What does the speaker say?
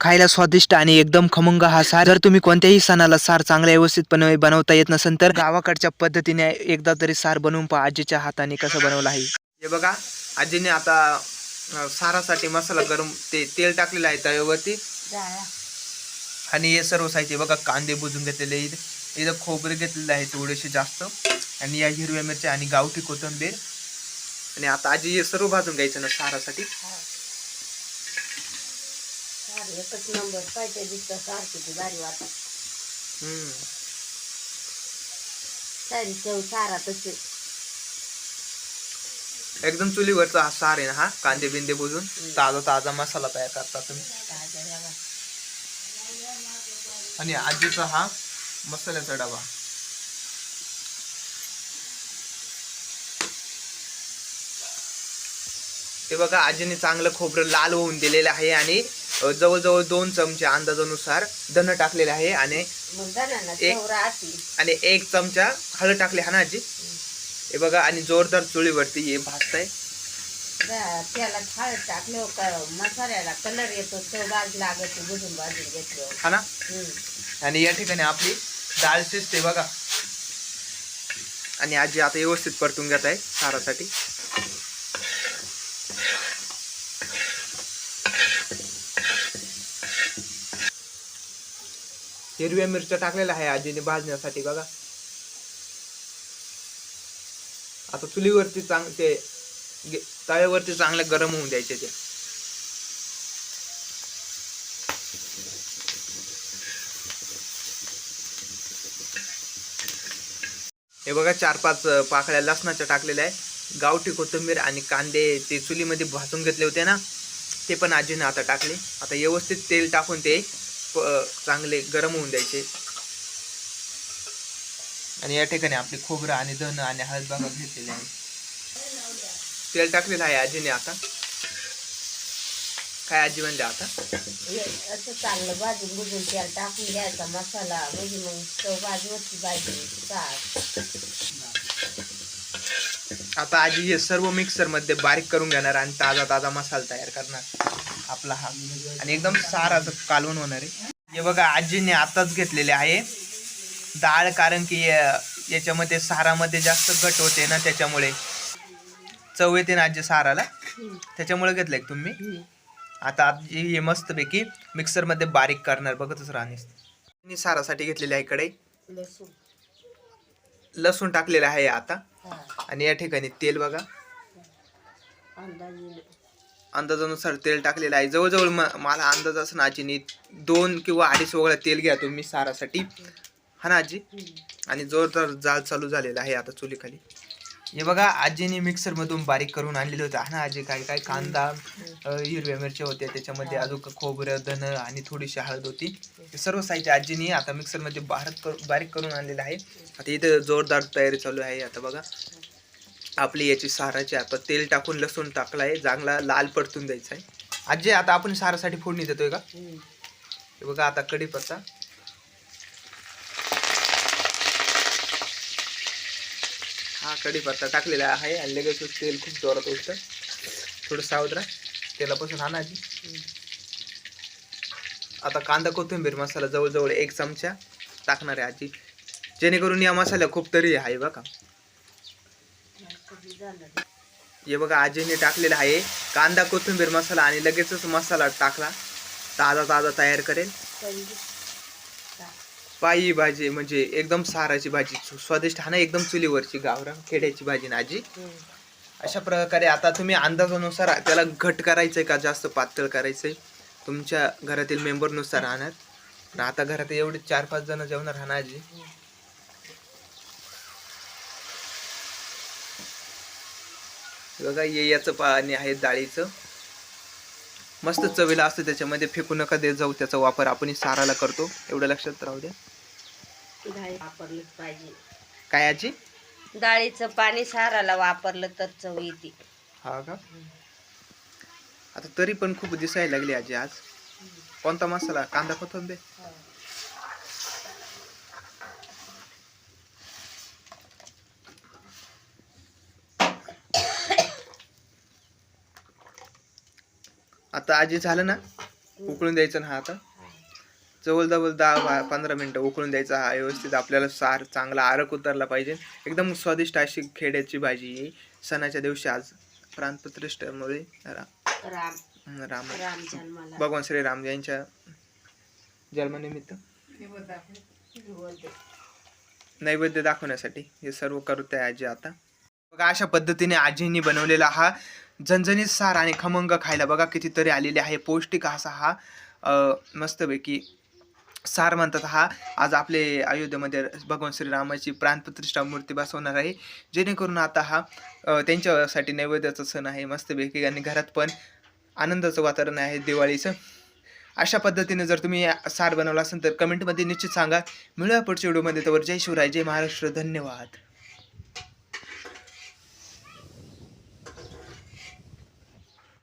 खायला स्वादिष्ट आणि एकदम खमंग हा सार. जर तुम्ही कोणत्याही सणाला सार चांगल्या व्यवस्थितपणे बनवता येत नसेल तर गावाकडच्या पद्धतीने एकदा तरी सार बनवून पहा. आजीच्या हाताने कसं बनवलं आहे. हे बघा आजीने आता सारासाठी मसाला गरम ते तेल टाकलेलं आहे तव्यावरती. आणि हे सर्व साहित्य बघा कांदे बुजून घेतलेले आहेत. इथं खोबरे घेतलेले आहे थोडेसे जास्त. आणि या हिरव्या मिरच्या आणि गावठी कोथिंबीर. आणि आता आजी हे सर्व भाजून घ्यायचं ना सारासाठी. एकच नंबर पाहिजे दिसतं सारखी भारी वाटत. सारी चव एकदम चुलीवरचा हा सार आहे ना हा कांदे बिंदे बुजून ताजा ताजा मसाला तयार करता तुम्ही. ताज्या रवा. आणि आजीचा हा मसाल्याचा डबा. ते बघा आजीने चांगलं खोबरं लाल होऊन दिलेलं आहे आणि जवळजवळ दोन चमचे अंदाजानुसार धन टाकलेले आहे आणि एक- आणि एक चमचा हळद टाकली हा ना आजी? हे बघा आणि जोरदार चुलीवरती हे भाजताय. जा- त्याला हळद टाकल्यावर का मसाल्याला कलर येतो चव बाज लागत बुजून बाजून घेतल्यावर हा ना? हम्म. आणि या ठिकाणी आपली डाळ शिजते बघा. आणि आजी आता व्यवस्थित परतून घेत आहे सारासाठी. हिरव्या मिरच्या टाकलेल्या आहे आजीने भाजण्यासाठी बघा. आता चुलीवरती चांग ते गे- तव्यावरती चांगले गरम होऊन द्यायचे ते. हे बघा चार पाच पाकळ्या लसणाच्या टाकलेल्या आहे. गावठी कोथिंबीर आणि कांदे ते चुलीमध्ये भाजून घेतले होते ना ते पण आजीने आता टाकले. आता व्यवस्थित तेल टाकून ते चांगले गरम होऊन द्यायचे. आणि या ठिकाणी आपले खोबरं आणि धन आणि हळद बघा घेतलेले आहे तेल टाकलेलं आहे आजीने आता. काय आजी म्हणते आता? असं चांगलं भाजून त्याला टाकून घ्यायचा मसाला. म्हणजे मग चव भाजी सार. आता आजी हे सर्व मिक्सरमध्ये बारीक करून घेणार आणि ताजा ताजा मसाला तयार करणार. आपला हा. आणि एकदम साराचं कालवण होणार आहे. हे बघा आजीने आताच घेतलेले आहे. डाळ कारण की याच्यामध्ये सारामध्ये जास्त घट होते ना त्याच्यामुळे. चव येते ना आजी साराला. त्याच्यामुळे घेतलंय का तुम्ही? आता आजी हे मस्तपैकी मिक्सरमध्ये बारीक करणार बघतच राहणे सारासाठी घेतलेले आहे इकडे. लसूण टाकलेलं आहे आता. आणि या ठिकाणी तेल बघा. अंदाजानुसार तेल टाकलेलं आहे. जवळजवळ म- मला अंदाज असं ना आजीनी दोन किंवा अडीच वगळा तेल घ्या तुम्ही सारासाठी. हा ना आजी? आणि जोरदार जाळ चालू झालेला आहे आता चुलीखाली. हे बघा आजीने मिक्सर मधून बारीक करून आणलेलं होतं. हा ना आजी काय काय कांदा हिरव्या मिरच्या होत्या. त्याच्यामध्ये अजून खोबरं धन आणि थोडीशी हळद होती. हे सर्व साहित्य आजीने आता मिक्सरमध्ये बारीक कर- बारीक करून आणलेलं आहे. आता इथं जोरदार तयारी चालू आहे. आता बघा. आपली याची साराची आता तेल टाकून लसूण टाकला आहे चांगला लाल परतून द्यायचा आहे. आजी आता आपण सारासाठी फोडणी देतोय का? हे बघा आता कढीपत्ता हा कढीपत्ता टाकलेला आहे आणि लगेच तेल खूप जोरात उठतं थोडं सावध राहा तेलापासून आणा आजी. आता कांदा कोथिंबीर मसाला जवळजवळ एक चमचा टाकणार आहे आजी. जेणेकरून या मसाला खूप तरी आहे बघा. हे बघा आजीने टाकलेला आहे. कांदा कोथिंबीर मसाला आणि लगेचच मसाला टाकला. ताजा ताजा तयार करेल. पायी भाजी म्हणजे एकदम साराची भाजी. स्वादिष्ट हा ना एकदम चुलीवरची गावरान खेड्याची भाजी ना आजी? अशा प्रकारे आता तुम्ही अंदाजानुसार त्याला घट करायचंय का जास्त पातळ करायचंय? तुमच्या घरातील मेंबरनुसार राहणार. पण आता घरात एवढे चार पाच जण जेवणार राहणार आजी? बघा ये याचं पाणी आहे डाळीचं. मस्त चवीला असतं त्याच्यामध्ये. फेकू नका देत जाऊ त्याचा वापर आपण साराला करतो. एवढं लक्षात राहू द्या. डाळी वापरलीच पाहिजे. काय आजी? डाळीचं पाणी साराला वापरलं तर चव येते. हा का? आता तरी पण खूप दिसायला लागली आजी आज. कोणता मसाला? कांदा कोथिंबीर? आता आजी झालं ना उकळून द्यायचं ना हा आता. जवळजवळ दहा बा- पंधरा मिनटं उकळून द्यायचा हा व्यवस्थित आपल्याला सार चांगला आरक उतरला पाहिजे. एकदम स्वादिष्ट अशी खेड्याची भाजी सणाच्या दिवशी आज प्राणप्रतिष्ठेमध्ये राम. राम. राम भगवान श्रीराम यांच्या जन्मानिमित्त. नैवेद्य दाखवण्यासाठी हे सर्व करत आहे आजी आता. बघा अशा पद्धतीने आजींनी बनवलेला हा झणझणीत सार आणि खमंग खायला बघा कितीतरी आलेले आहे. पौष्टिक असा हा मस्तपैकी सार म्हणतात हा. आज आपले अयोध्येमध्ये भगवान श्रीरामाची प्राणप्रतिष्ठा मूर्ती बसवणार आहे. जेणेकरून आता हा त्यांच्यासाठी नैवेद्याचा सण आहे. मस्तपैकी आणि घरात पण आनंदाचं वातावरण आहे दिवाळीचं. अशा पद्धतीने जर तुम्ही सार बनवला असेल तर कमेंटमध्ये निश्चित सांगा. मिळूया पुढच्या व्हिडिओमध्ये. तर जय शिवराय. जय महाराष्ट्र. धन्यवाद.